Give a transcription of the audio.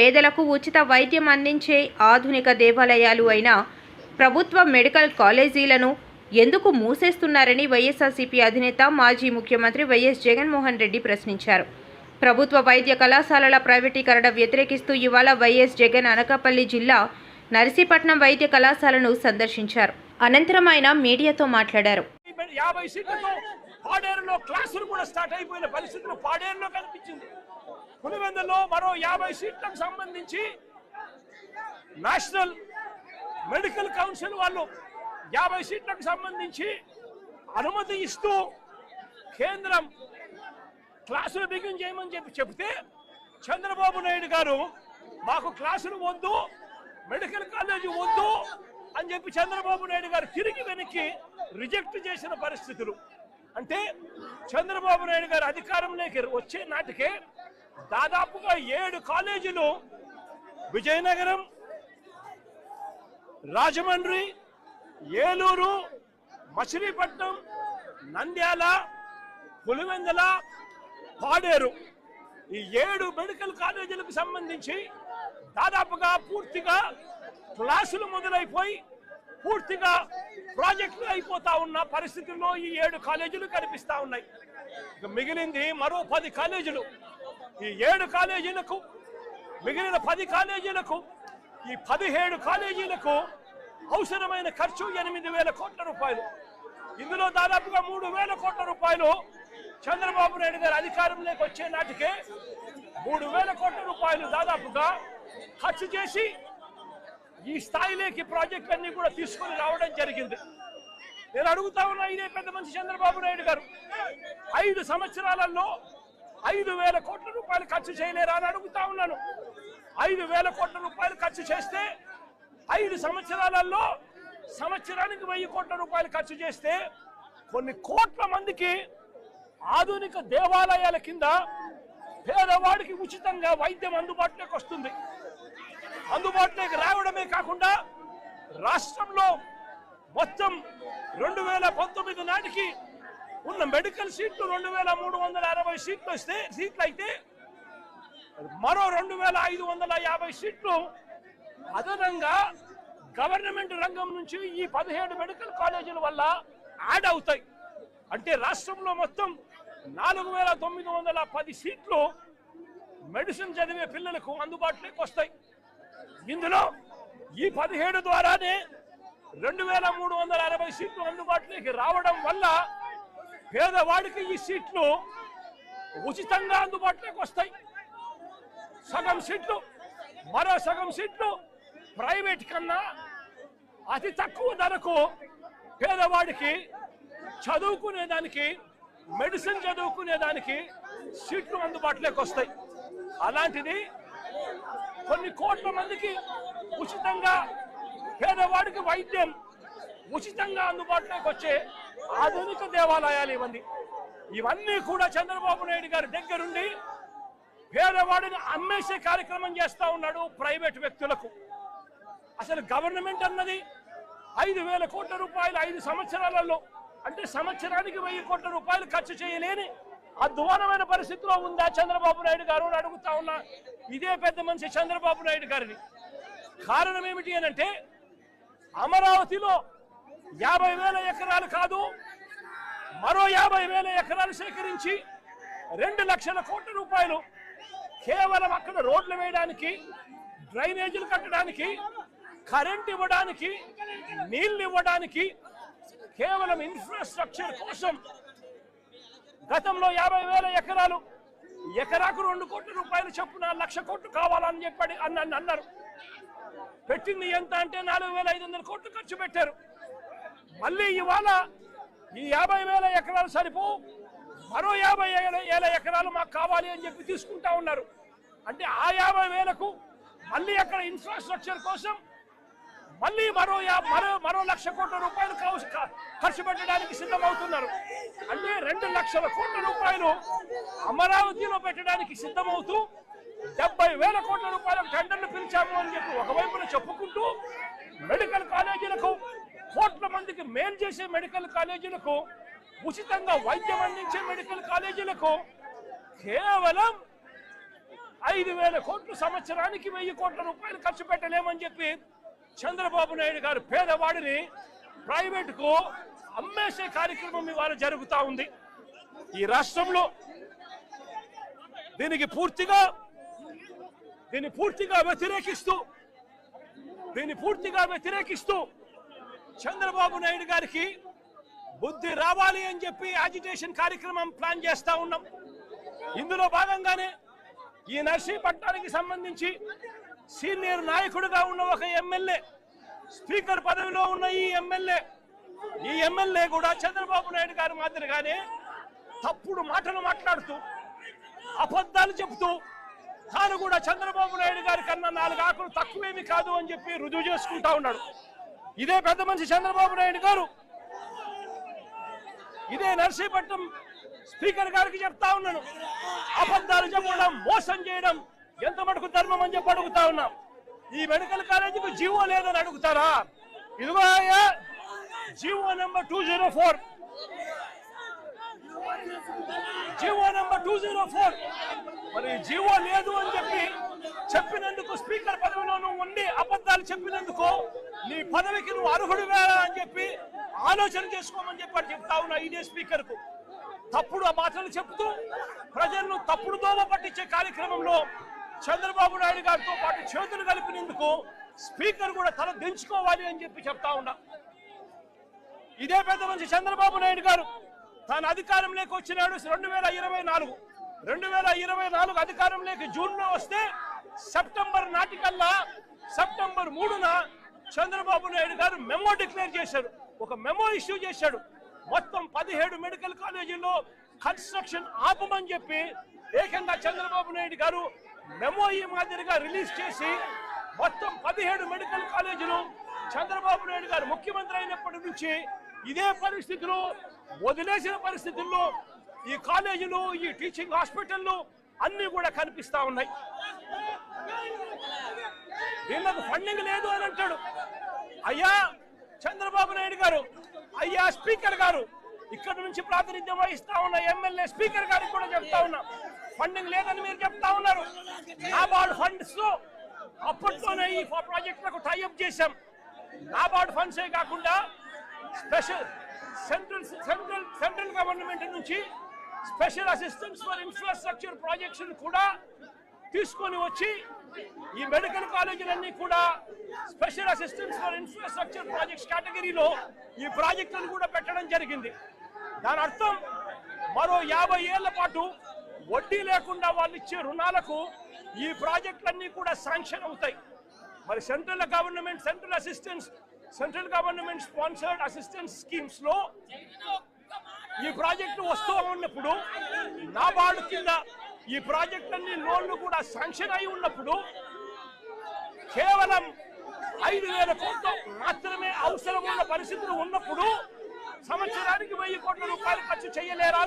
పేదలకు ఉచిత వైద్యం అందించే ఆధునిక దేవాలయాలు అయిన ప్రభుత్వ మెడికల్ కాలేజీలను ఎందుకు మూసేస్తున్నారని వైఎస్ఆర్సీపీ అధినేత మాజీ ముఖ్యమంత్రి వైఎస్ జగన్మోహన్ రెడ్డి ప్రశ్నించారు. ప్రభుత్వ వైద్య కళాశాలల ప్రైవేటీకరణ వ్యతిరేకిస్తూ ఇవాళ వైఎస్ జగన్ అనకాపల్లి జిల్లా నర్సీపట్నం వైద్య కళాశాలను సందర్శించారు. అనంతరం ఆయన మీడియాతో మాట్లాడారు. యాభై సీట్లతో పాడేరులో క్లాసులు కూడా స్టార్ట్ అయిపోయిన పరిస్థితులు పాడేరులో కనిపించింది. పులివెందులో మరో యాభై సీట్లకు సంబంధించి నేషనల్ మెడికల్ కౌన్సిల్ వాళ్ళు యాభై సీట్లకు సంబంధించి అనుమతి ఇస్తూ కేంద్రం క్లాసులు బిగిన్ చేయమని చెప్పి చెప్తే చంద్రబాబు నాయుడు గారు మాకు క్లాసులు వద్దు మెడికల్ కాలేజీ వద్దు అని చెప్పి చంద్రబాబు నాయుడు గారు తిరిగి వెనక్కి రిజెక్ట్ చేసిన పరిస్థితులు. అంటే చంద్రబాబు నాయుడు గారు అధికారంలోకి వచ్చే నాటికే దాదాపుగా ఏడు కాలేజీలు విజయనగరం రాజమండ్రి ఏలూరు మచిలీపట్నం నంద్యాల పులివెందల పాడేరు. ఈ ఏడు మెడికల్ కాలేజీలకు సంబంధించి దాదాపుగా పూర్తిగా క్లాసులు మొదలైపోయి పూర్తిగా ప్రాజెక్టులు అయిపోతా ఉన్న పరిస్థితుల్లో ఈ ఏడు కాలేజీలు కనిపిస్తా ఉన్నాయి. మిగిలింది మరో పది కాలేజీలు. ఈ ఏడు కాలేజీలకు మిగిలిన పది కాలేజీలకు ఈ పదిహేడు కాలేజీలకు అవసరమైన ఖర్చు ఎనిమిది వేల కోట్ల రూపాయలు. ఇందులో దాదాపుగా మూడు వేల కోట్ల రూపాయలు చంద్రబాబు నాయుడు గారు అధికారంలోకి వచ్చే నాటికే మూడు వేల కోట్ల రూపాయలు దాదాపుగా ఖర్చు చేసి ఈ స్థాయిలోకి ప్రాజెక్టులన్నీ కూడా తీసుకొని రావడం జరిగింది. నేను అడుగుతా ఉన్నా ఇదే పెద్ద మనిషి చంద్రబాబు నాయుడు గారు ఐదు సంవత్సరాలలో ఐదు వేల కోట్ల రూపాయలు ఖర్చు చేయలేరా అని అడుగుతా ఉన్నాను. ఐదు వేల కోట్ల రూపాయలు ఖర్చు చేస్తే ఐదు సంవత్సరాలలో సంవత్సరానికి వెయ్యి కోట్ల రూపాయలు ఖర్చు చేస్తే కొన్ని కోట్ల మందికి ఆధునిక దేవాలయాల కింద పేదవాడికి ఉచితంగా వైద్యం అందుబాటులోకి వస్తుంది. అందుబాటులోకి రావడమే కాకుండా రాష్ట్రంలో మొత్తం రెండు వేల పంతొమ్మిది నాటికి ఉన్న మెడికల్ సీట్లు రెండు వేల మూడు వందల అరవై సీట్లు వస్తే సీట్లు అయితే మరో రెండు వేల ఐదు వందల యాభై సీట్లు అదనంగా గవర్నమెంట్ రంగం నుంచి ఈ పదిహేడు మెడికల్ కాలేజీల వల్ల యాడ్ అవుతాయి. అంటే రాష్ట్రంలో మొత్తం నాలుగు వేల తొమ్మిది వందల పది సీట్లు మెడిసిన్ చదివే పిల్లలకు అందుబాటులోకి వస్తాయి. ఇందులో ఈ పదిహేడు ద్వారానే రెండు వేల మూడు వందల అరవై సీట్లు అందుబాటులోకి రావడం వల్ల పేదవాడికి ఈ సీట్లు ఉచితంగా అందుబాటులోకి వస్తాయి. సగం సీట్లు మరో సగం సీట్లు ప్రైవేట్ కన్నా అతి తక్కువ ధరకు పేదవాడికి చదువుకునేదానికి మెడిసిన్ చదువుకునేదానికి సీట్లు అందుబాటులోకి వస్తాయి. అలాంటిది కొన్ని కోట్ల మందికి ఉచితంగా పేదవాడికి వైద్యం ఉచితంగా అందుబాటులోకి వచ్చే ఆధునిక దేవాలయాలు ఇవన్నీ ఇవన్నీ కూడా చంద్రబాబు నాయుడు గారి దగ్గరుండి పేదవాడిని అమ్మేసే కార్యక్రమం చేస్తా ఉన్నాడు ప్రైవేట్ వ్యక్తులకు. అసలు గవర్నమెంట్ అన్నది ఐదు వేల కోట్ల రూపాయలు ఐదు సంవత్సరాలలో అంటే సంవత్సరానికి వెయ్యి కోట్ల రూపాయలు ఖర్చు చేయలేని అధ్వానమైన పరిస్థితిలో ఉందా చంద్రబాబు నాయుడు గారు అని అడుగుతా ఉన్నా. ఇదే పెద్ద మనిషి చంద్రబాబు నాయుడు గారిని. కారణం ఏమిటి అని అంటే అమరావతిలో యాభై వేల ఎకరాలు కాదు మరో యాభై వేల ఎకరాలు సేకరించి రెండు లక్షల కోట్ల రూపాయలు కేవలం అక్కడ రోడ్లు వేయడానికి డ్రైనేజీలు కట్టడానికి కరెంట్ ఇవ్వడానికి నీళ్ళు ఇవ్వడానికి కేవలం ఇన్ఫ్రాస్ట్రక్చర్ కోసం గతంలో యాభై వేల ఎకరాలు ఎకరాకు రెండు కోట్ల రూపాయలు చొప్పున లక్ష కోట్లు కావాలని చెప్పి అన్న అన్నారు. పెట్టింది ఎంత అంటే నాలుగు వేల ఐదు వందల కోట్లు ఖర్చు పెట్టారు. మళ్ళీ ఇవాళ ఈ యాభై వేల ఎకరాలు సరిపో మరో యాభై ఏల- వేల ఎకరాలు మాకు కావాలి అని చెప్పి తీసుకుంటా ఉన్నారు. అంటే ఆ యాభై వేలకు మళ్ళీ అక్కడ ఇన్ఫ్రాస్ట్రక్చర్ కోసం మళ్ళీ మరో మరో మరో లక్ష కోట్ల రూపాయలు ఖర్చు పెట్టడానికి సిద్ధమవుతున్నారు. అంటే రెండు లక్షల కోట్ల రూపాయలు అమరావతిలో పెట్టడానికి సిద్ధమవుతూ డెబ్బై వేల కోట్ల రూపాయల టెండర్లు పిలిచాము అని చెప్పి ఒకవైపున చెప్పుకుంటూ మెడికల్ కాలేజీలకు కోట్ల మందికి మేలు చేసే మెడికల్ కాలేజీలకు ఉచితంగా వైద్యం అందించే మెడికల్ కాలేజీలకు కేవలం ఐదు వేల కోట్లు సంవత్సరానికి వెయ్యి కోట్ల రూపాయలు ఖర్చు పెట్టలేమని చెప్పి చంద్రబాబు నాయుడు గారు పేదవాడిని ప్రైవేటుకు అమ్మేసే కార్యక్రమం ఇవాళ జరుగుతా ఉంది. ఈ రాష్ట్రంలో దీనికి పూర్తిగా దీన్ని పూర్తిగా వ్యతిరేకిస్తూ దీన్ని పూర్తిగా వ్యతిరేకిస్తూ చంద్రబాబు నాయుడు గారికి బుద్ధి రావాలి అని చెప్పి అజిటేషన్ కార్యక్రమం ప్లాన్ చేస్తా ఉన్నాం. ఇందులో భాగంగానే ఈ నర్సీపట్నానికి సంబంధించి సీనియర్ నాయకుడిగా ఉన్న ఒక ఎమ్మెల్యే స్పీకర్ పదవిలో ఉన్న ఈ ఎమ్మెల్యే ఈ ఎమ్మెల్యే కూడా చంద్రబాబు నాయుడు గారి మాదిరిగానే తప్పుడు మాటలు మాట్లాడుతూ అబద్ధాలు చెబుతూ తాను కూడా చంద్రబాబు నాయుడు గారి కన్నా నాలుగు ఆకులు తక్కువేమి కాదు అని చెప్పి రుజువు చేసుకుంటా ఉన్నాడు. ఇదే పెద్ద మనిషి చంద్రబాబు నాయుడు గారు. ఇదే నర్సీపట్నం స్పీకర్ గారికి చెప్తా ఉన్నాను. అబద్ధాలు చెప్పడం మోసం చేయడం ఎంత మటుకు ధర్మం అని చెప్పి అడుగుతా ఉన్నాం. ఈ మెడికల్ కాలేజీకి జీవో లేదని అడుగుతారా? ఇదిగో అయ్యా GO number two zero four. GO number two zero four. మరి జీవో లేదు అని చెప్పి చెప్పినందుకు స్పీకర్ పదవిలో నువ్వు ఉండి అబద్ధాలు చెప్పినందుకు నీ పదవికి నువ్వు అర్హుడు వేరా అని చెప్పి ఆలోచన చేసుకోమని చెప్పి చెప్తా ఉన్నా ఇదే స్పీకర్కు తప్పుడు ఆ మాటలు చెప్తూ ప్రజలను తప్పుడు దోమ పట్టించే కార్యక్రమంలో చంద్రబాబు నాయుడు గారితో పాటు చేతులు కలిపినందుకు స్పీకర్ కూడా తల దించుకోవాలి అని చెప్పి చెప్తా ఉన్నా. ఇదే పెద్ద మంచి చంద్రబాబు నాయుడు గారు తాను అధికారంలోకి వచ్చినాడు రెండు వేల ఇరవై నాలుగు. రెండు వేల ఇరవై నాలుగు అధికారంలోకి జూన్లో వస్తే సెప్టెంబర్ నాటికల్లా సెప్టెంబర్ మూడున చంద్రబాబు నాయుడు గారు మెమో డిక్లేర్ చేశారు. ఒక మెమో ఇష్యూ చేశాడు. మొత్తం పదిహేడు మెడికల్ కాలేజీల్లో కన్స్ట్రక్షన్ ఆపమని చెప్పి ఏకంగా చంద్రబాబు నాయుడు గారు మెమో ఈ మాదిరిగా రిలీజ్ చేసి మొత్తం పదిహేడు మెడికల్ కాలేజీలు చంద్రబాబు నాయుడు గారు ముఖ్యమంత్రి అయినప్పటి నుంచి ఇదే పరిస్థితిలో వదిలేసిన పరిస్థితుల్లో ఈ కాలేజీలు ఈ టీచింగ్ హాస్పిటల్లు అన్ని కూడా కనిపిస్తా ఉన్నాయి. వీళ్ళకు ఫండింగ్ లేదు అని అంటాడు. అయ్యా చంద్రబాబు నాయుడు గారు అయ్యా స్పీకర్ గారు ఇక్కడ నుంచి ప్రాతినిధ్యం వహిస్తా ఉన్న ఎమ్మెల్యే స్పీకర్ గారికి కూడా చెప్తా ఉన్నా. ఫండింగ్ లేదని మీరు చెప్తా ఉన్నారు. నాబార్డ్ ఫండ్స్ అప్పట్లోనే ఈ ప్రాజెక్టులకు టైఅప్ చేశాం. నాబార్డ్ ఫండ్సే కాకుండా special central central central government నుంచి special assistants for infrastructure projects కూడా తీసుకొని వచ్చి ఈ మెడికల్ కాలేజీలన్నీ కూడా special assistants for infrastructure projects కేటగిరీలో ఈ ప్రాజెక్టులను కూడా పెట్టడం జరిగింది. దాని అర్థం మరో యాభై ఏళ్ళ పాటు వడ్డీ లేకుండా వాళ్ళు ఇచ్చే రుణాలకు ఈ ప్రాజెక్టులన్నీ కూడా శాంక్షన్ అవుతాయి. మరి central government central assistance central government sponsored assistance స్కీమ్స్లో ఈ ప్రాజెక్టు వస్తూ ఉన్నప్పుడు నాబార్డు కింద ఈ ప్రాజెక్టులన్నీ లోన్లు కూడా శాంక్షన్ అయి ఉన్నప్పుడు కేవలం ఐదు వేల కోట్లు మాత్రమే అవసరం ఉన్న పరిస్థితులు ఉన్నప్పుడు సంవత్సరానికి వెయ్యి కోట్ల రూపాయలు ఖర్చు చేయలేరా